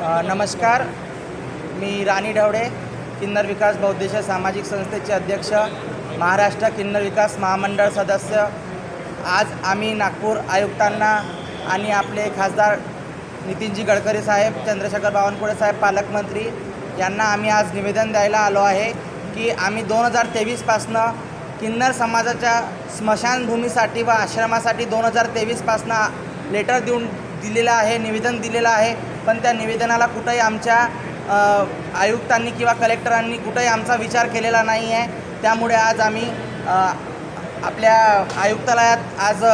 नमस्कार. मी राणी ढवडे किन्नर विकास बौद्धिश सामाजिक संस्थेचे अध्यक्ष महाराष्ट्र किन्नर विकास महामंडळ सदस्य. आज आम्ही नागपूर आयुक्तांना आणि आपले खासदार नितीनजी गडकरी साहेब चंद्रशेखर बावनकुळे साहेब पालकमंत्री यांना आम्ही आज निवेदन द्यायला आलो आहे की आम्ही दोन हजार तेवीसपासनं किन्नर समाजाच्या स्मशानभूमीसाठी व आश्रमासाठी दोन हजार तेवीसपासनं लेटर देऊन दिलेलं आहे निवेदन दिलेलं आहे. पण त्या निवेदनाला कुठंही आमच्या आयुक्तांनी किंवा कलेक्टरांनी कुठंही आमचा विचार केलेला नाही आहे. त्यामुळे आज आम्ही आपल्या आयुक्तालयात आज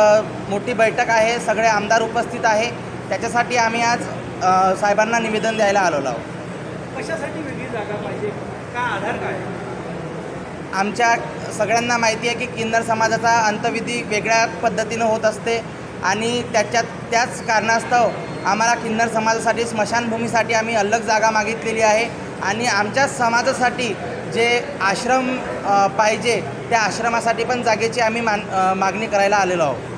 मोठी बैठक आहे. सगळे आमदार उपस्थित आहे. त्याच्यासाठी आम्ही आज साहेबांना निवेदन द्यायला आलेलो आहोत. कशासाठी वेगळी जागा पाहिजे? का आधार काय आमच्या सगळ्यांना माहिती आहे की किन्नर समाजाचा अंतविधी वेगळ्या पद्धतीनं होत असते आणि त्याच्यात त्याच कारणास्तव आम्हाला किन्नर समाजासाठी स्मशानभूमीसाठी आम्ही अलग जागा मागितलेली आहे. आणि आमच्या समाजासाठी जे आश्रम पाहिजे त्या आश्रमासाठी पण जागेची आम्ही मान मागणी करायला आलेलो आहोत?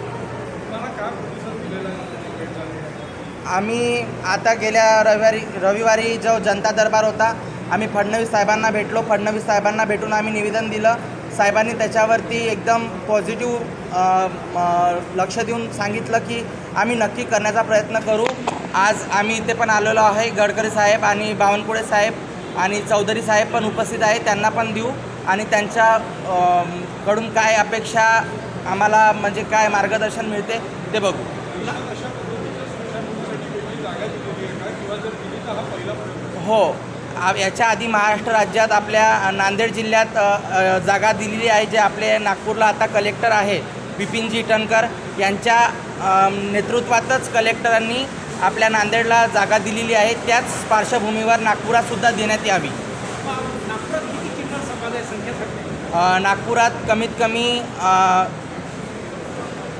आम्ही आता गेल्या रविवारी रविवारी जो जनता दरबार होता आम्ही फडणवीस साहेबांना भेटलो. फडणवीस साहेबांना भेटून आम्ही निवेदन दिलं. साहेबांनी त्याच्यावरती एकदम पॉझिटिव्ह लक्ष देऊन सांगितलं की आम्ही नक्की करण्याचा प्रयत्न करू. आज आम्ही इथे पण आलेलो आहे गडकरी साहेब आणि बावनकुळे साहेब आणि चौधरी साहेब पण उपस्थित आहे त्यांना पण देऊ आणि त्यांच्या कडून काय अपेक्षा आम्हाला म्हणजे काय मार्गदर्शन मिळते ते बघू. हो. याच्या आधी महाराष्ट्र राज्यात आपल्या नांदेड जिल्ह्यात जागा दिलेली आहे जे आपले नागपूरला आता कलेक्टर आहे. बिपिनजी इटनकर यांच्या नेतृत्वातच कलेक्टरांनी आपल्या नांदेडला जागा दिलेली आहे. त्याच पार्श्वभूमीवर नागपुरातसुद्धा देण्यात यावी. नागपुरात कमीत कमी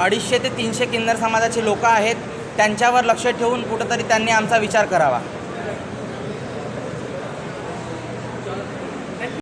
अडीचशे ते तीनशे किन्नर समाजाचे लोक आहेत. त्यांच्यावर लक्ष ठेवून कुठंतरी त्यांनी आमचा विचार करावा.